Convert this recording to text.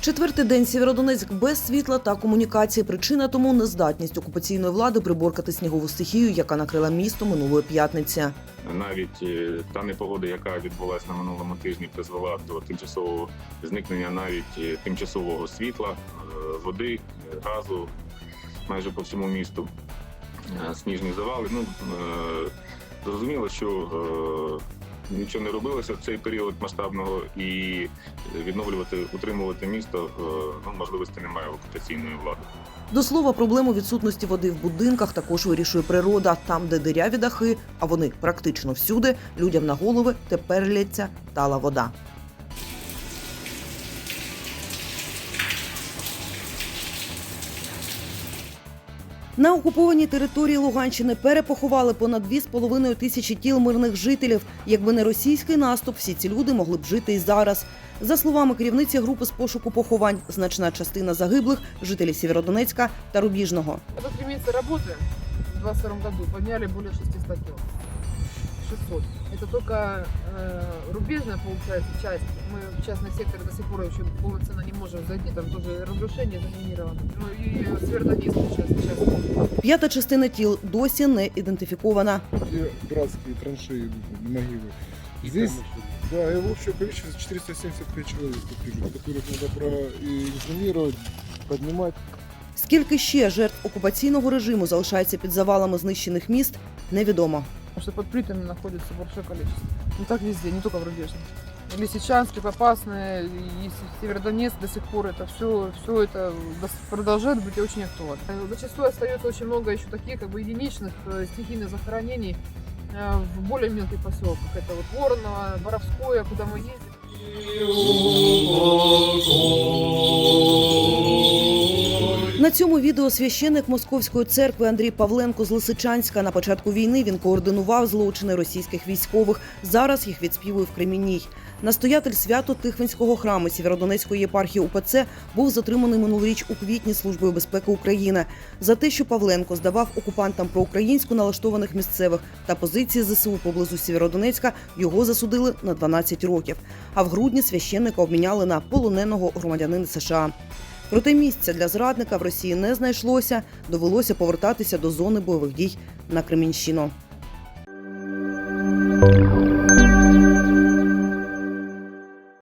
Четвертий день Сєвєродонецьк без світла та комунікації. Причина тому нездатність окупаційної влади приборкати снігову стихію, яка накрила місто минулої п'ятниці. Навіть е, та непогода, яка відбулася на минулому тижні, призвела до тимчасового зникнення навіть е, тимчасового світла, е, води, газу майже по всьому місту. Сніжні завали. Ну зрозуміло, що нічого не робилося в цей період масштабного і відновлювати, утримувати місто е, ну, можливості немає окупаційної влади. До слова, проблему відсутності води в будинках також вирішує природа. Там, де диряві дахи, а вони практично всюди, людям на голови тепер лється тала вода. На окупованій території Луганщини перепоховали понад 2,5 тисячі тіл мирних жителів. Якби не російський наступ, всі ці люди могли б жити і зараз. За словами керівниці групи з пошуку поховань, значна частина загиблих жителі Сєвєродонецька та Рубіжного. Стремится работы в 22 году подняли більше 600 кило. 600. Это только э, рубежная, получается, часть. Мы в частный сектор до сих пор еще полноценно не можем зайти. Там тоже разрушение заминировано. Ну и Северодонецк сейчас, сейчас. П'ята частина тіл досі не ідентифікована. Где братские траншеи, могилы. Здесь, да, его общее количество 475 человек, погибло, которых надо проинформировать, поднимать. Скільки ще жертв окупаційного режиму залишається під завалами знищених міст, невідомо. Потому что под плитами находится большое количество. Ну так везде, не только в Рубежном. И Лисичанск, и Северодонецк до сих пор это все, все это продолжает быть очень актуально. Э, Зачастую остается очень много еще таких как бы единичных э, стихийных захоронений э, в более мелких поселках. Это вот Воронова, Боровское, куда мы ездим. На цьому відео священник Московської церкви Андрій Павленко з Лисичанська. На початку війни він координував злочини російських військових. Зараз їх відспівує в Кремінній. Настоятель свято Тихвинського храму Сєвєродонецької єпархії УПЦ був затриманий минулоріч у квітні Службою безпеки України за те, що Павленко здавав окупантам проукраїнську налаштованих місцевих та позиції ЗСУ поблизу Сєвєродонецька. Його засудили на 12 років. А в грудні священника обміняли на полоненого громадянина США. Проте місця для зрадника в Росії не знайшлося. Довелося повертатися до зони бойових дій на Кремінщину.